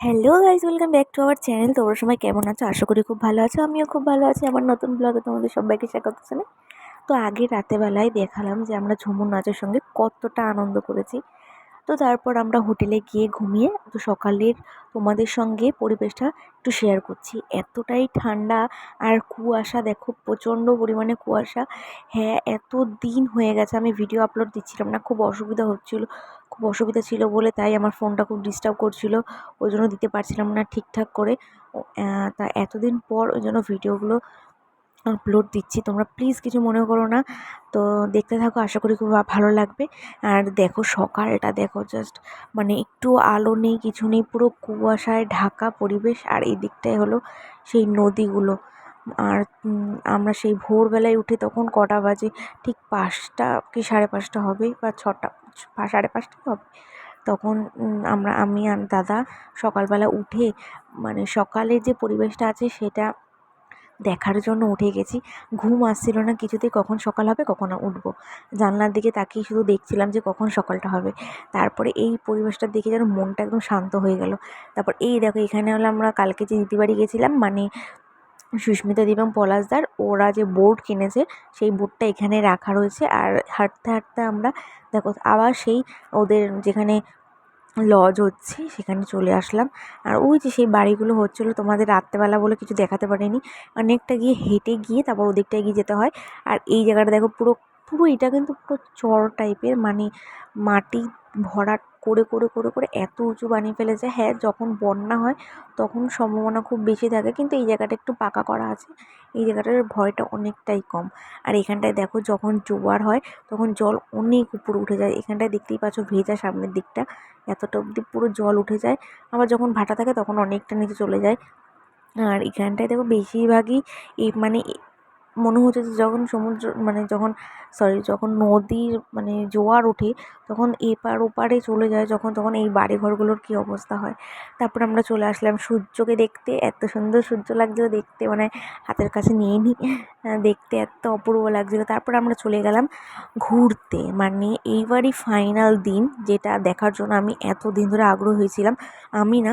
Hello guys welcome back to our channel তোমরা সবাই কেমন আছো? আশা করি খুব ভালো আছো। আমিও খুব ভালো আছি। আমার নতুন ব্লগে তোমাদের সবাইকে স্বাগত জানাই। তো আগে রাতেবেলায় দেখালাম যে আমরা ঝুমুর নাচের সঙ্গে কতটা আনন্দ করেছি। তো তারপর আমরা হোটেলে গিয়ে ঘুমিয়ে তো সকালের তোমাদের সঙ্গে পরিবেশটা একটু শেয়ার করছি। এতটাই ঠান্ডা আর কুয়াশা, দেখো প্রচণ্ড পরিমাণে কুয়াশা। হ্যাঁ এত দিন হয়ে গেছে আমি ভিডিও আপলোড দিচ্ছিলাম না। খুব অসুবিধা হচ্ছিল। খুব অসুবিধা ছিল বলে তাই আমার ফোনটা খুব ডিস্টার্ব করছিল। ওই জন্য দিতে পারছিলাম না ঠিকঠাক করে। তা এতদিন পর ওই জন্য ভিডিওগুলো আপলোড দিচ্ছি। তোমরা প্লিজ কিছু মনে করো না। তো দেখতে থাকো, আশা করি খুব ভালো লাগবে। আর দেখো সকালটা, দেখো জাস্ট মানে একটু আলো নেই, কিছু নেই, পুরো কুয়াশায় ঢাকা পরিবেশ। আর এই দিকটায় হলো সেই নদীগুলো। আর আমরা সেই ভোরবেলায় উঠে তখন কটা বাজে? ঠিক পাঁচটা কি সাড়ে পাঁচটা হবে বা ছটা? সাড়ে পাঁচটা হবে। তখন আমরা, আমি আর দাদা সকালবেলা উঠে মানে সকালের যে পরিবেশটা আছে সেটা দেখার জন্য উঠে গেছি। ঘুম আসছিল না কিছুতেই কখন সকাল হবে, কখন উঠব। জানলার দিকে তাকিয়ে শুধু দেখছিলাম যে কখন সকালটা হবে। তারপরে এই পরিবেশটা দেখে যেন মনটা একদম শান্ত হয়ে গেল। তারপর এই দেখো এখানে হলো আমরা কালকে যে দিদি বাড়ি গেছিলাম মানে সুস্মিতা দি এবং পলাশদার, ওরা যে বোর্ড কিনেছে, সেই বোর্ডটা এখানে রাখা রয়েছে। আর হাঁটতে হাঁটতে আমরা দেখো, আবার সেই ওদের যেখানে লজ হচ্ছে, সেখানে চলে আসলাম। আর ওই যে সেই বাড়িগুলো হচ্ছিল, তোমাদের রাত্রেবেলা বলে কিছু দেখাতে পারিনি। অনেকটা গিয়ে হেঁটে গিয়ে তারপর ওদিকটায় গিয়ে যেতে হয়। আর এই জায়গাটা দেখো, পুরো পুরো এটা কিন্তু পুরো চর টাইপের মানে মাটি ভরাট করে করে করে করে এত উঁচু বানিয়ে ফেলেছে হ্যাঁ যখন বন্যা হয় তখন সম্ভাবনা খুব বেশি থাকে। কিন্তু এই জায়গাটা একটু পাকা করা আছে। এই জায়গাটার ভয়টা অনেকটাই কম। আর এখানটায় দেখো যখন জোয়ার হয় তখন জল অনেক উপরে উঠে যায়। এখানটায় দেখতেই পাচ্ছ ভেজা সামনের দিকটা। এতটা অবধি পুরো জল উঠে যায়। আবার যখন ভাটা থাকে তখন অনেকটা নিচে চলে যায়। আর এখানটায় দেখো বেশিরভাগই এই মানে মনে হচ্ছে যে যখন সমুদ্র মানে যখন সরি যখন নদীর মানে জোয়ার ওঠে, তখন এপার ওপারে চলে যায়, যখন, তখন এই বাড়ি ঘরগুলোর কী অবস্থা হয়। তারপর আমরা চলে আসলাম সূর্যকে দেখতে, এত সুন্দর সূর্য লাগছিল দেখতে মানে হাতের কাছে নিয়ে নিই দেখতে এত অপূর্ব লাগছিল। তারপর আমরা চলে গেলাম ঘুরতে মানে এইবারই ফাইনাল দিন, যেটা দেখার জন্য আমি এত দিন ধরে আগ্রহ হয়েছিলাম আমি না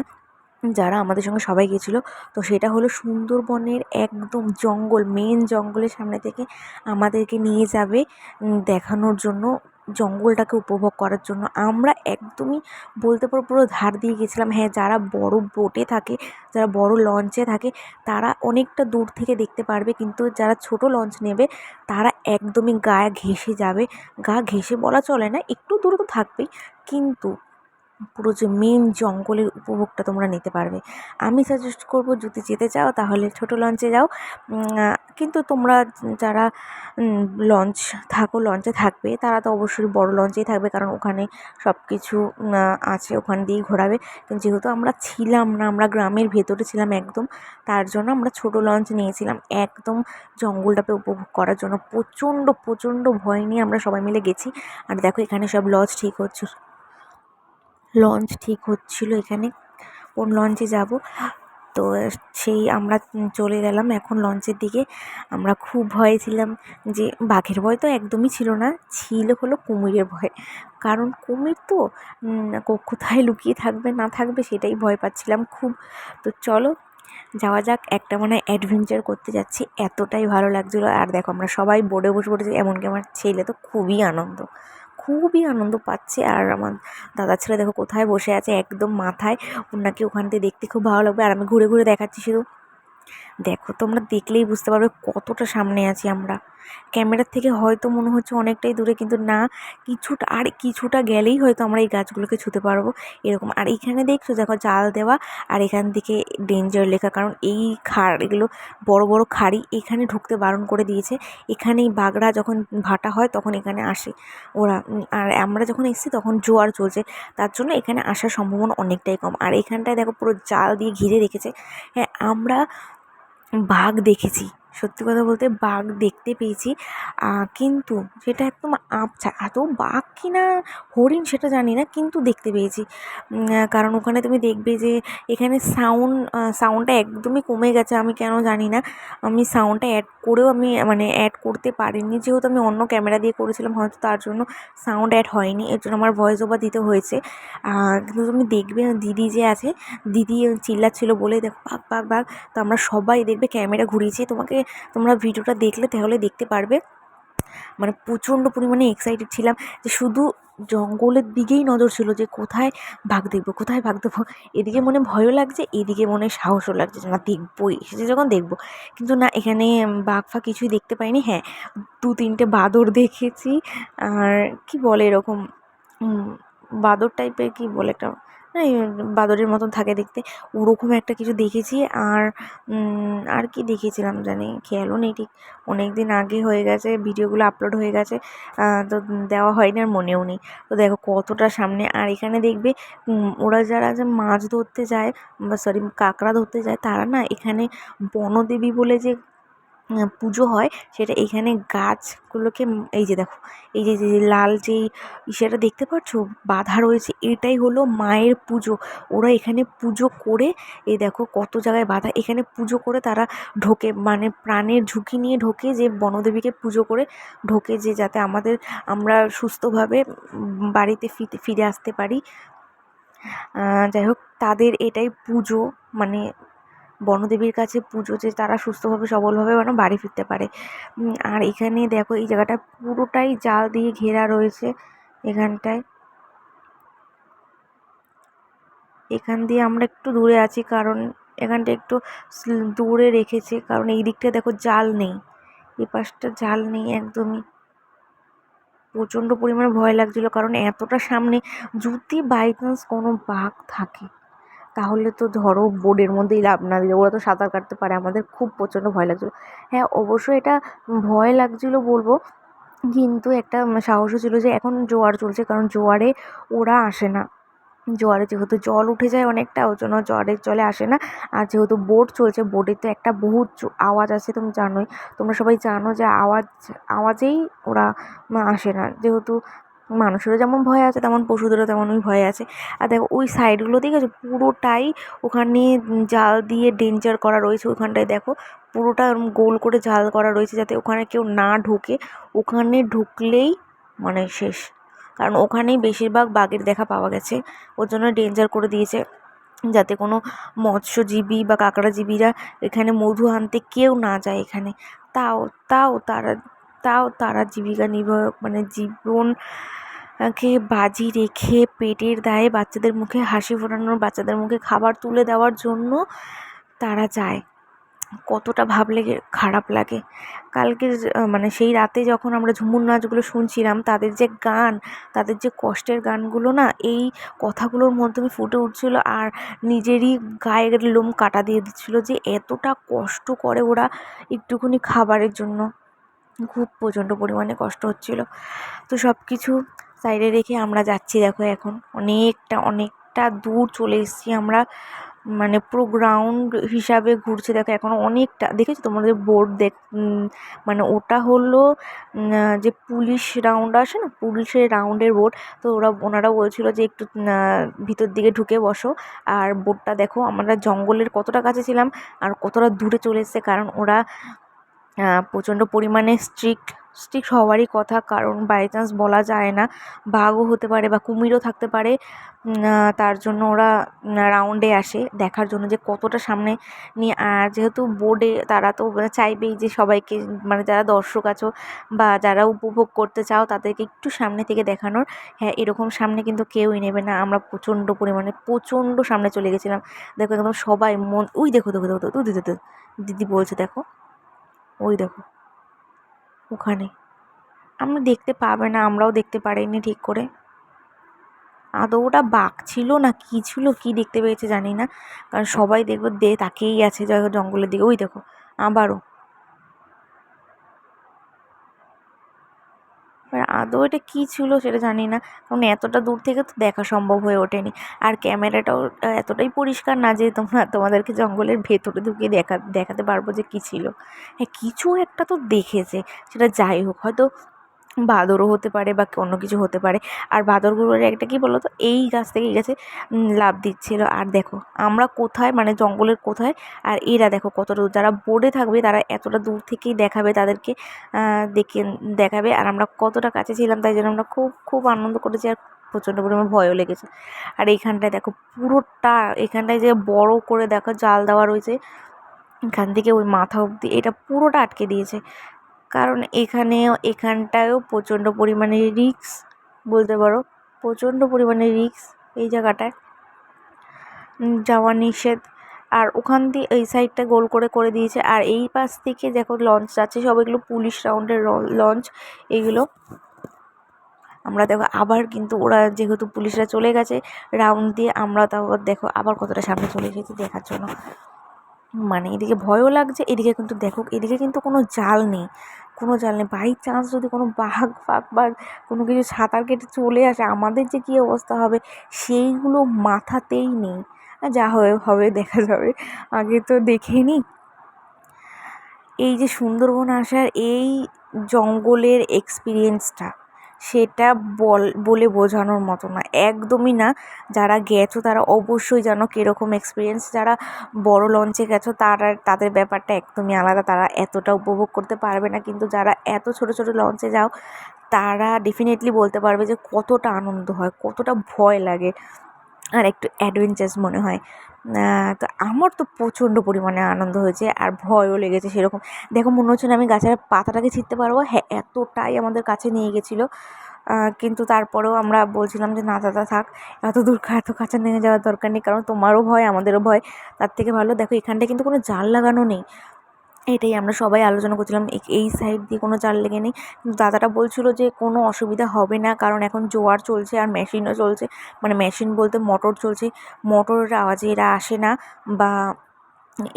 যারা আমাদের সঙ্গে সবাই গেছিল তো সেটা হলো সুন্দরবনের একদম জঙ্গল মেন জঙ্গলের সামনে থেকে আমাদেরকে নিয়ে যাবে দেখানোর জন্য, জঙ্গলটাকে উপভোগ করার জন্য। আমরা একদমই বলতে পারো পুরো ধার দিয়ে গেছিলাম হ্যাঁ যারা বড় বোটে থাকে, যারা বড় লঞ্চে থাকে, তারা অনেকটা দূর থেকে দেখতে পারবে। কিন্তু যারা ছোট লঞ্চ নেবে, তারা একদমই গায়ে ঘেঁষে যাবে। গা ঘেঁষে বলা চলে না, একটু দূরে তো থাকবেই। কিন্তু পুরো যে মেন জঙ্গলের উপভোগটা তোমরা নিতে পারবে। আমি সাজেস্ট করব যদি যেতে চাও তাহলে ছোট লঞ্চে যাও। কিন্তু তোমরা যারা লঞ্চ থাকো লঞ্চে থাকবে, তারা তো অবশ্যই বড় লঞ্চেই থাকবে কারণ ওখানে সব কিছু আছে, ওখান দিয়েই ঘোরাবে। কিন্তু যেহেতু আমরা ছিলাম না, আমরা গ্রামের ভেতরে ছিলাম একদম, তার জন্য আমরা ছোট লঞ্চ নিয়েছিলাম। একদম জঙ্গলটাকে উপভোগ করার জন্য প্রচণ্ড প্রচণ্ড ভয় নিয়ে আমরা সবাই মিলে গেছি। আর দেখো এখানে সব লঞ্চ ঠিক হচ্ছে। লঞ্চ ঠিক হচ্ছিল এখানে। কোন লঞ্চে যাব? তো সেই আমরা চলে গেলাম এখন লঞ্চের দিকে। আমরা খুব ভয়ে ছিলাম যে বাঘের ভয় তো একদমই ছিল না, ছিল হলো কুমিরের ভয়। কারণ কুমির তো কোথায় লুকিয়ে থাকবে, না থাকবে সেটাই ভয় পাচ্ছিলাম খুব। তো চলো, যাওয়া যাক, একটা মানে অ্যাডভেঞ্চার করতে যাচ্ছি। এতটাই ভালো লাগছিল। আর দেখো আমরা সবাই বোর্ডে বসে পড়েছি, এমনকি আমার ছেলে তো খুবই আনন্দ। খুবই আনন্দ পাচ্ছে। আর আমার দাদা ছেলে দেখো কোথায় বসে আছে? একদম মাথায়। ওনাকে ওখানতে দেখতে খুব ভালো লাগবে। আর আমি ঘুরে ঘুরে দেখাচ্ছি শুধু। দেখো, তোমরা দেখলেই বুঝতে পারবে কতটা সামনে আছি আমরা। ক্যামেরার থেকে হয়তো মনে হচ্ছে অনেকটাই দূরে, কিন্তু না, কিছুটা, আর কিছুটা গেলেই হয়তো আমরা এই গাছগুলোকে ছুতে পারব এরকম। আর এখানে দেখছ, দেখো জাল দেওয়া, আর এখান থেকে ডেঞ্জার লেখা, কারণ এই খাড় এগুলো বড় বড় খাড়ি এখানে ঢুকতে বারণ করে দিয়েছে। এখানেই বাগড়া যখন ভাটা হয়, তখন এখানে আসে ওরা। আর আমরা যখন এসেছি, তখন জোয়ার চলছে। তার জন্য এখানে আসার সম্ভাবনা অনেকটাই কম। আর এখানটায় দেখো পুরো জাল দিয়ে ঘিরে রেখেছে। হ্যাঁ আমরা বাঘ দেখেছি। সত্যি কথা বলতে বাঘ দেখতে পেয়েছি। কিন্তু সেটা একদম আবছা, এত বাঘ কি না হরিণ সেটা জানি না, কিন্তু দেখতে পেয়েছি। কারণ ওখানে তুমি দেখবে যে এখানে সাউন্ড সাউন্ডটা একদমই কমে গেছে, আমি কেন জানি না। আমি সাউন্ডটা অ্যাড করেও আমি মানে অ্যাড করতে পারিনি। যেহেতু আমি অন্য ক্যামেরা দিয়ে করেছিলাম, হয়তো তার জন্য সাউন্ড অ্যাড হয়নি, এর জন্য আমার ভয়েস ওভার দিতে হয়েছে। কিন্তু তুমি দেখবে দিদি যে আছে, দিদি চিল্লাচ্ছিল বলে, দেখো বাঘ বাঘ বাঘ। তো আমরা সবাই দেখবে ক্যামেরা ঘুরিয়েছি। তোমাকে তোমরা ভিডিওটা দেখলে তাহলে দেখতে পারবে। মানে প্রচণ্ড পরিমাণে এক্সাইটেড ছিলাম যে শুধু জঙ্গলের দিকেই নজর ছিল যে কোথায় বাঘ দেখব, কোথায় বাঘ দেখব। এদিকে মনে ভয়ও লাগছে, এদিকে মনে সাহসও লাগছে না, দেখবোই এসেছে যখন দেখব। কিন্তু না, এখানে বাঘ ফাঘ কিছুই দেখতে পাইনি। হ্যাঁ দু তিনটে বাদর দেখেছি। আর কি বলে এরকম? বাদর টাইপের কি বলে একটা বাদরের মতন থাকে দেখতে। ওরকম একটা কিছু দেখেছি আর আর কি দেখেছিলাম জানি, খেয়ালও নেই ঠিক। অনেক দিন আগে হয়ে গেছে, ভিডিওগুলো আপলোড হয়ে গেছে তো দেওয়া হয়নি আর মনেও নেই। তো দেখো কতটা সামনে, আর এখানে দেখবে ওরা যারা যে মাছ ধরতে যায়, বা সরি কাঁকড়া ধরতে যায়, তারা না এখানে বনদেবী বলে যে পুজো হয়, সেটা এখানে গাছগুলোকে এই যে দেখো, এই যে যে লাল যেই সেটা দেখতে পাচ্ছ? বাধা রয়েছে। এটাই হলো মায়ের পুজো। ওরা এখানে পুজো করে এই দেখো কত জায়গায় বাধা। এখানে পুজো করে তারা ঢোকে মানে প্রাণের ঝুঁকি নিয়ে ঢোকে, যে বনদেবীকে পুজো করে ঢোকে, যে যাতে আমাদের, আমরা সুস্থভাবে বাড়িতে ফিতে ফিরে আসতে পারি। যাই হোক, তাদের এটাই পুজো মানে বনদেবীর কাছে পুজো যে তারা সুস্থভাবে, সবলভাবে যেন বাড়ি ফিরতে পারে। আর এখানে দেখো, এই জায়গাটা পুরোটাই জাল দিয়ে ঘেরা রয়েছে এখানটায়। এখান দিয়ে আমরা একটু দূরে আছি, কারণ এখানটা একটু দূরে রেখেছে, কারণ এই দিকটা দেখো জাল নেই। এই পাশটা জাল নেই একদমই। প্রচণ্ড পরিমাণে ভয় লাগছিল, কারণ এতটা সামনে যদি বাই চান্স কোনো বাঘ থাকে তাহলে তো ধরো বোর্ডের মধ্যেই লাভ না দিলে, ওরা তো সাঁতার কাটতে পারে, আমাদের খুব প্রচণ্ড ভয় লাগছিল। হ্যাঁ অবশ্যই এটা ভয় লাগছিল বলব, কিন্তু একটা সাহসও ছিল যে এখন জোয়ার চলছে, কারণ জোয়ারে ওরা আসে না। জোয়ারে যেহেতু জল উঠে যায় অনেকটা, ওই জন্য জলের জলে আসে না। আর যেহেতু বোট চলছে বোটের তো একটা বহুত আওয়াজ আছে তুমি জানোই। তোমরা সবাই জানো যে আওয়াজ, আওয়াজেই ওরা আসে না। যেহেতু মানুষেরও যেমন ভয় আছে, তেমন পশুদেরও তেমনই ভয় আছে। আর দেখো, ওই সাইডগুলো আছে পুরোটাই ওখানে জাল দিয়ে ডেঞ্জার করা রয়েছে ওখানটায়। দেখো, পুরোটা গোল করে জাল করা রয়েছে যাতে ওখানে কেউ না ঢোকে। ওখানে ঢুকলেই মানে শেষ। কারণ ওখানেই বেশিরভাগ বাঘের দেখা পাওয়া গেছে। ওর জন্য ডেঞ্জার করে দিয়েছে। যাতে কোনো মৎস্যজীবী বা কাঁকড়াজীবীরা এখানে মধু আনতে কেউ না যায় এখানে। তাও তাও তারা তাও তারা জীবিকা নির্বাহ মানে জীবন কে বাজি রেখে পেটের দায়ে বাচ্চাদের মুখে হাসি ফোটানোর বাচ্চাদের মুখে খাবার তুলে দেওয়ার জন্য তারা যায়। কতটা ভাবলে খারাপ লাগে। কালকে মানে সেই রাতে যখন আমরা ঝুমুর নাচগুলো শুনছিলাম, তাদের যে গান, তাদের যে কষ্টের গানগুলো না, এই কথাগুলোর মাধ্যমে ফুটে উঠছিলো আর নিজেরই গায়ের লোম কাটা দিয়ে দিচ্ছিল যে এতটা কষ্ট করে ওরা একটুখানি খাবারের জন্য। খুব প্রচণ্ড পরিমাণে কষ্ট হচ্ছিল। তো সব কিছু সাইডে রেখে আমরা যাচ্ছি দেখো এখন। অনেকটা অনেকটা দূর চলে এসেছি আমরা। মানে পুরো গ্রাউন্ড হিসাবে ঘুরছে দেখো এখন অনেকটা। দেখেছ তোমাদের বোর্ড দেখ মানে ওটা হলো যে পুলিশ রাউন্ড আসে না? পুলিশের রাউন্ডের বোর্ড তো ওরা, ওনারা বলছিলো যে একটু ভিতর দিকে ঢুকে বসো। আর বোর্ডটা দেখো, আমরা জঙ্গলের কতটা কাছে ছিলাম আর কতটা দূরে চলে এসছে। কারণ ওরা প্রচণ্ড পরিমাণে স্ট্রিক্ট স্ট্রিক্ট হওয়ারই কথা কারণ বাই চান্স বলা যায় না বাঘও হতে পারে বা কুমিরও থাকতে পারে তার জন্য ওরা রাউন্ডে আসে দেখার জন্য যে কতটা সামনে নিয়ে আর যেহেতু বোর্ডে তারা তো চাইবেই যে সবাইকে মানে যারা দর্শক আছো বা যারা উপভোগ করতে চাও তাদেরকে একটু সামনে থেকে দেখানোর হ্যাঁ এরকম সামনে কিন্তু কেউই নেবে না আমরা প্রচণ্ড পরিমাণে প্রচণ্ড সামনে চলে গেছিলাম দেখো একদম সবাই মন উই দেখো দেখো দেখো দিদি দিদি বলছে দেখো ওই দেখো, ওখানে। আমরা দেখতে পাবে না, আমরাও দেখতে পারিনি ঠিক করে। আদৌ ওটা বাঘ ছিল না কী ছিল, কী দেখতে পেয়েছে জানি না। কারণ সবাই দেখব দে তাকেই আছে জঙ্গলের দিকে। ওই দেখো, আবারও এবার আদৌ এটা কী ছিল সেটা জানি না। কারণ এতটা দূর থেকে তো দেখা সম্ভব হয়ে ওঠেনি। আর ক্যামেরাটাও এতটাই পরিষ্কার না যে তোমরা, তোমাদেরকে জঙ্গলের ভেতরে ঢুকিয়ে দেখা, দেখাতে পারব যে কী ছিল। হ্যাঁ কিছু একটা তো দেখেছে। সেটা যাই হোক, হয়তো বাঁদরও হতে পারে বা অন্য কিছু হতে পারে। আর বাঁদরগুলোর একটা কী বলো তো এই গাছ থেকে এই গাছে লাভ দিচ্ছিল। আর দেখো, আমরা কোথায় মানে জঙ্গলের কোথায়, আর এরা দেখো কতটা দূর। যারা বোর্ডে থাকবে, তারা এতটা দূর থেকেই দেখাবে, তাদেরকে দেখে, দেখাবে। আর আমরা কতটা কাছে ছিলাম, তাই জন্য আমরা খুব খুব আনন্দ করেছি আর প্রচণ্ড পরিমাণ ভয়ও লেগেছে। আর এইখানটায় দেখো, পুরোটা এখানটায় যে বড় করে দেখো, জাল দেওয়া রয়েছে, এখান থেকে ওই মাথা অবধি, এটা পুরোটা আটকে দিয়েছে। কারণ এখানেও, এখানটায়ও প্রচণ্ড পরিমাণে রিক্স বলতে পারো, প্রচণ্ড পরিমাণে রিক্স এই জায়গাটায়। যাওয়া নিষেধ। আর ওখান দিয়ে এই সাইডটা গোল করে করে দিয়েছে। আর এই পাশ থেকে দেখো লঞ্চ যাচ্ছে, সব এগুলো পুলিশ রাউন্ডের লঞ্চ এগুলো। আমরা দেখো আবার কিন্তু ওরা যেহেতু পুলিশরা চলে গেছে রাউন্ড দিয়ে আমরা তাও দেখো আবার কতটা সামনে চলে এসেছি দেখার জন্য। মানে এদিকে ভয়ও লাগছে, এদিকে কিন্তু দেখো, এদিকে কিন্তু কোনো জাল নেই। কোনো জাল নেই। বাই চান্স যদি কোনো বাঘ ফাঘ বা কোনো কিছু সাঁতার কেটে চলে আসে, আমাদের যে কী অবস্থা হবে, সেইগুলো মাথাতেই নেই। যা হয়ে, হবে, দেখা যাবে। আগে তো দেখেই নি। এই যে সুন্দরবন আসার এই জঙ্গলের এক্সপিরিয়েন্সটা সেটা বল বোঝানোর মতো না। একদমই না। যারা গেছো তারা অবশ্যই জানো কীরকম এক্সপিরিয়েন্স যারা বড় লঞ্চে গেছো তারা, তাদের ব্যাপারটা একদমই আলাদা। তারা এতটা উপভোগ করতে পারবে না। কিন্তু যারা এত ছোট ছোট লঞ্চে যাও, তারা ডেফিনেটলি বলতে পারবে যে কতটা আনন্দ হয়, কতটা ভয় লাগে। আর একটু অ্যাডভেঞ্চার্স মনে হয়। তো আমার তো প্রচণ্ড পরিমাণে আনন্দ হয়েছে আর ভয়ও লেগেছে সেরকম। দেখো, মনে হচ্ছে না আমি গাছের পাতাটাকে ছিঁড়তে পারব। হ্যাঁ এতটাই আমাদের কাছে নিয়ে গেছিল। কিন্তু তারপরেও আমরা বলছিলাম যে, না, দাদা, থাক। এত দূর এত কাছে নিয়ে যাওয়ার দরকার নেই। কারণ তোমারও ভয়, আমাদেরও ভয়। তার থেকে ভালো, দেখো, এখানটায় কিন্তু কোনো জাল লাগানো নেই। এটাই আমরা সবাই আলোচনা করছিলাম এই সাইড দিয়ে কোনো জাল লেগে নেই। কিন্তু দাদাটা বলছিল যে কোনো অসুবিধা হবে না, কারণ এখন জোয়ার চলছে আর মেশিনও চলছে। মানে মেশিন বলতে মোটর চলছে। মোটরের আওয়াজে এরা আসে না বা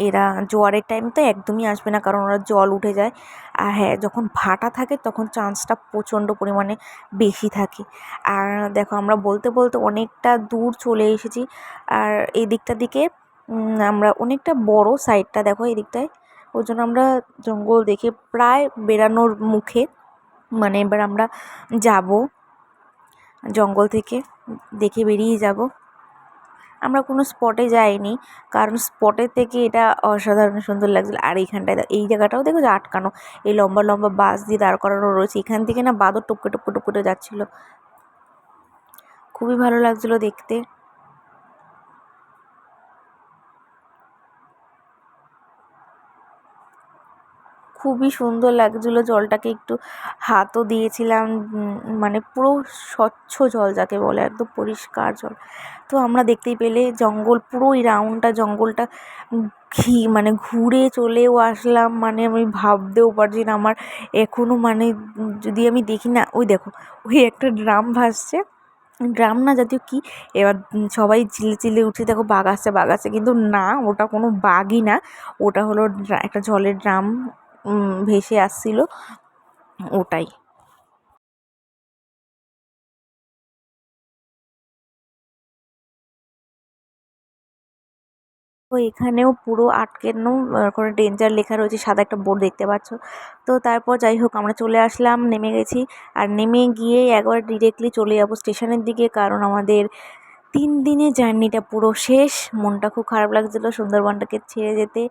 এরা জোয়ারের টাইম তো একদমই আসবে না, কারণ ওরা জল উঠে যায়। আর হ্যাঁ যখন ভাটা থাকে তখন চান্সটা প্রচণ্ড পরিমাণে বেশি থাকে। আর দেখো, আমরা বলতে বলতে অনেকটা দূর চলে এসেছি। আর এই দিকটার দিকে আমরা অনেকটা বড় সাইডটা দেখো এই দিকটায় ওই জন্য আমরা জঙ্গল দেখে প্রায় বেরানোর মুখে মানে এবার আমরা যাব জঙ্গল থেকে দেখে বেরিয়ে যাব। আমরা কোনো স্পটে যাইনি, কারণ স্পটের থেকে এটা অসাধারণ সুন্দর লাগছিল। আর এইখানটায় এই জায়গাটাও দেখো যে আটকানো? এই লম্বা লম্বা বাস দিয়ে দাঁড় করানো রয়েছে। এখান থেকে না বাদর টপকে টপকে টপকে যাচ্ছিল। খুবই ভালো লাগছিল দেখতে। খুবই সুন্দর লাগছিল। জলটাকে একটু হাতও দিয়েছিলাম মানে পুরো স্বচ্ছ জল যাকে বলে, একদম পরিষ্কার জল। তো আমরা দেখতেই পেলে জঙ্গল পুরো ওই রাউন্ডটা জঙ্গলটা ঘি মানে ঘুরে চলেও আসলাম। মানে আমি ভাবতেও পারছি না, আমার এখনও মানে যদি আমি দেখি না, ওই দেখো, ওই একটা ড্রাম ভাসছে। ড্রাম না জাতীয় কি, এবার সবাই চিলে চিলে উঠে দেখো বাঘ আসছে বাঘ আসছে, কিন্তু না, ওটা কোনো বাঘই না। ওটা হলো একটা জলের ড্রাম। ভেসে আসছিল ওটাই। তো এখানেও পুরো আটকানো করে ডেঞ্জার লেখা রয়েছে, সাদা একটা বোর্ড দেখতে পাচ্ছ। তো তারপর যাই হোক, আমরা চলে আসলাম, নেমে গেছি। আর নেমে গিয়ে একবার ডিরেক্টলি চলে যাব স্টেশনের দিকে, কারণ আমাদের তিন দিনে জার্নিটা পুরো শেষ। মনটা খুব খারাপ লাগছিল সুন্দরবনটাকে ছেড়ে যেতে।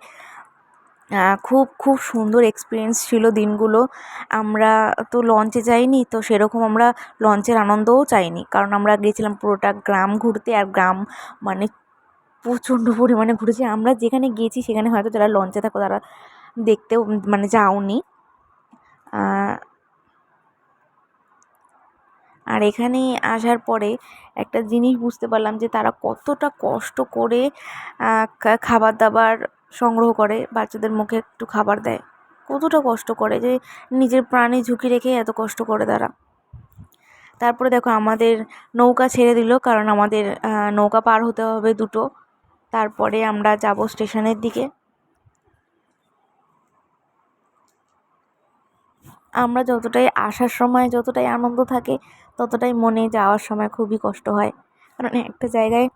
খুব খুব সুন্দর এক্সপিরিয়েন্স ছিল দিনগুলো। আমরা তো লঞ্চে যাইনি, তো সেরকম আমরা লঞ্চের আনন্দও চাইনি। কারণ আমরা গিয়েছিলাম পুরোটা গ্রাম ঘুরতে, আর গ্রাম মানে প্রচণ্ড পরিমাণে ঘুরেছি। আমরা যেখানে গিয়েছি সেখানে হয়তো যারা লঞ্চে থাকো তারা দেখতেও মানে যাওনি। আর এখানে আসার পরে একটা জিনিস বুঝতে পারলাম যে তারা কতটা কষ্ট করে খাবার দাবার সংগ্রহ করে, বাচ্চাদের মুখে একটু খাবার দেয়। কতটা কষ্ট করে যে নিজের প্রাণে ঝুঁকি রেখে এত কষ্ট করে তারা। তারপরে দেখো আমাদের নৌকা ছেড়ে দিল, কারণ আমাদের নৌকা পার হতে হবে দুটো। তারপরে আমরা যাব স্টেশনের দিকে। আমরা যতটাই আসার সময়, যতটাই আনন্দ থাকে, ততটাই মনে যাওয়ার সময় খুবই কষ্ট হয়। কারণ একটা জায়গায়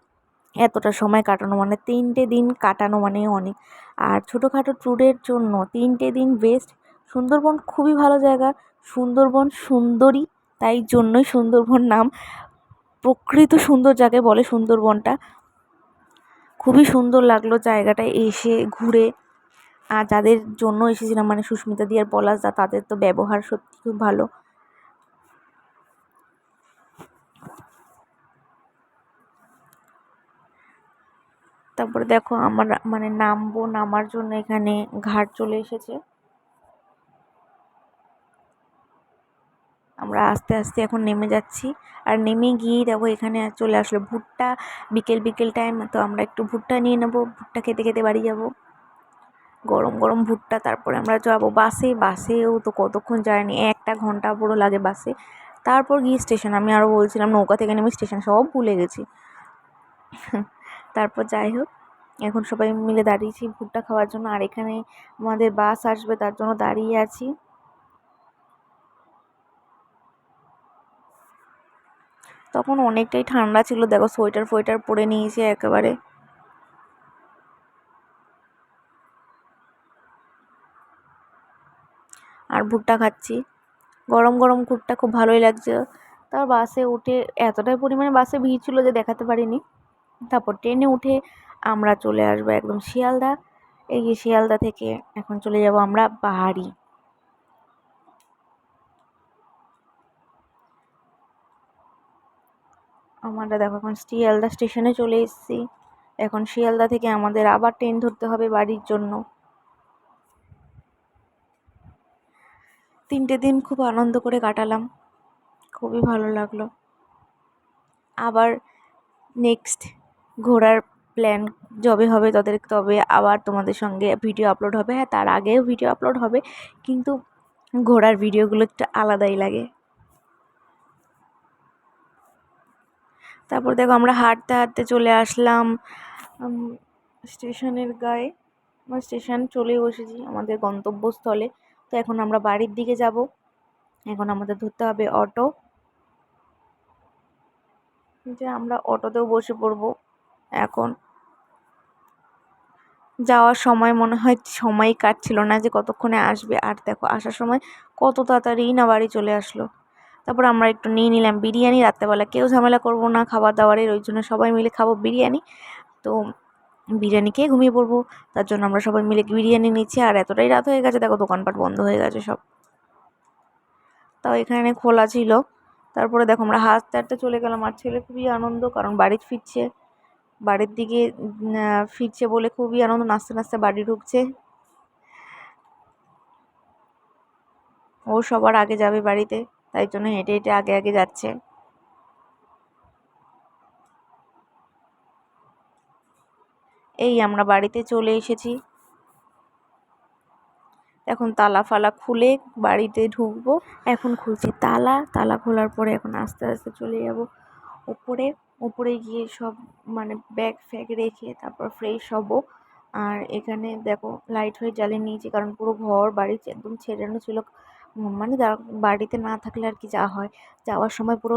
এতটা সময় কাটানো মানে তিনটে দিন কাটানো মানে অনেক। আর ছোটোখাটো ট্যুরের জন্য তিনটে দিন বেস্ট সুন্দরবন খুবই ভালো জায়গা। সুন্দরবন সুন্দরী, তাই জন্যই সুন্দরবন নাম। প্রকৃত সুন্দর যাকে বলে সুন্দরবনটা। খুবই সুন্দর লাগল জায়গাটায় এসে ঘুরে। আর যাদের জন্য এসেছিলাম মানে সুস্মিতা দি আর পলাশ দা, তাদের তো ব্যবহার সত্যি খুব ভালো। তারপরে দেখো আমার মানে নামবো, নামার জন্য এখানে ঘাট চলে এসেছে। আমরা আস্তে আস্তে এখন নেমে যাচ্ছি। আর নেমে গিয়েই দেখো এখানে চলে আসলো ভুট্টা। বিকেল বিকেল টাইম তো আমরা একটু ভুট্টা নিয়ে নেব। ভুট্টা খেতে খেতে বাড়ি যাব। গরম গরম ভুট্টা, তারপরে আমরা যাব বাসে। বাসেও তো কতক্ষণ যায়নি? একটা ঘণ্টা পুরো লাগে বাসে। তারপর গিয়ে স্টেশন আমি আরও বলছিলাম নৌকা থেকে নেমে স্টেশন সব ভুলে গেছি। তারপর যাই হোক, এখন সবাই মিলে দাঁড়িয়েছি ভুট্টা খাওয়ার জন্য। আর এখানে আমাদের বাস আসবে, তার জন্য দাঁড়িয়ে আছি। তখন অনেকটাই ঠান্ডা ছিল, দেখো সোয়েটার ফোয়েটার পরে নিয়েছি একেবারে। আর ভুট্টা খাচ্ছি। গরম গরম ভুট্টা খুব ভালোই লাগছে। তার বাসে উঠে এতটাই পরিমাণে বাসে ভিড় ছিল যে দেখাতে পারিনি। তারপর ট্রেনে উঠে আমরা চলে আসব একদম শিয়ালদা। এই যে শিয়ালদা থেকে এখন চলে যাব আমরা বাহারি। আমরা দেখো এখন শিয়ালদা স্টেশনে চলে এসেছি। এখন শিয়ালদা থেকে আমাদের আবার ট্রেন ধরতে হবে বাড়ির জন্য। তিনটে দিন খুব আনন্দ করে কাটালাম। খুবই ভালো লাগল। আবার নেক্সট ঘোরার প্ল্যান যবে হবে তাদের, তবে আবার তোমাদের সঙ্গে ভিডিও আপলোড হবে। হ্যাঁ তার আগেও ভিডিও আপলোড হবে, কিন্তু ঘোরার ভিডিওগুলো একটু আলাদাই লাগে। তারপর দেখো আমরা হাঁটতে হাঁটতে চলে আসলাম স্টেশনের গায়ে। আমরা স্টেশন চলে বসেছি আমাদের গন্তব্যস্থলে। তো এখন আমরা বাড়ির দিকে যাব। এখন আমাদের ধরতে হবে অটো। যে আমরা অটোতেও বসে পড়ব। এখন যাওয়ার সময় মনে হয় সময় কাটছিল না যে কতক্ষণে আসবে। আর দেখো, আসার সময় কত তাড়াতাড়ি না বাড়ি চলে আসলো। তারপর আমরা একটু নিয়ে নিলাম বিরিয়ানি। রাত্রেবেলা কেউ ঝামেলা করব না খাবার দাবারের ওই জন্য সবাই মিলে খাব বিরিয়ানি। তো বিরিয়ানি খেয়ে ঘুমিয়ে পড়ব, তার জন্য আমরা সবাই মিলে বিরিয়ানি নিচ্ছি। আর এতটাই রাত হয়ে গেছে, দেখো দোকানপাট বন্ধ হয়ে গেছে সব। তাও এখানে খোলা ছিল। তারপরে দেখো আমরা হাঁটতে হাঁটতে চলে গেলাম। আর ছেলে খুবই আনন্দ, কারণ বাড়ি ফিরছে। বাড়ির দিকে ফিরছে বলে খুবই আনন্দ, নাচতে নাচতে বাড়ি ঢুকছে। ও সবার আগে যাবে বাড়িতে, তাই জন্য হেঁটে হেঁটে আগে আগে যাচ্ছে। এই আমরা বাড়িতে চলে এসেছি। এখন তালা ফালা খুলে বাড়িতে ঢুকবো। এখন খুলছি তালা তালা খোলার পরে এখন আস্তে আস্তে চলে যাব ওপরে ওপরে গিয়ে সব মানে ব্যাগ ফ্যাগ রেখে তারপর ফ্রেশ হব। আর এখানে দেখো লাইট হয়ে জ্বালিয়ে নিয়েছি, কারণ পুরো ঘর বাড়ি একদম ছেড়ানো ছিল। মানে বাড়িতে না থাকলে আর কি যা হয়। যাওয়ার সময় পুরো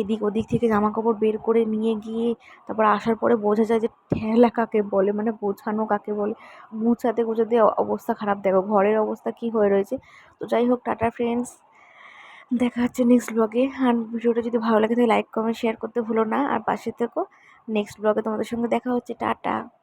এদিক ওদিক থেকে জামা কাপড় বের করে নিয়ে গিয়ে তারপর আসার পরে বোঝা যায় যে ঠেলা কাকে বলে মানে গোছানো কাকে বলে। গুছাতে গুছাতে অবস্থা খারাপ। দেখো ঘরের অবস্থা কি হয়ে রয়েছে। তো যাই হোক, টাটা ফ্রেন্ডস দেখা হচ্ছে নেক্সট ব্লগে আর ভিডিওটা যদি ভালো লাগে তাহলে লাইক কমেন্ট শেয়ার করতে ভুলো না। আর পাশে থেকো। নেক্সট ব্লগে তোমাদের সঙ্গে দেখা হচ্ছে। টাটা।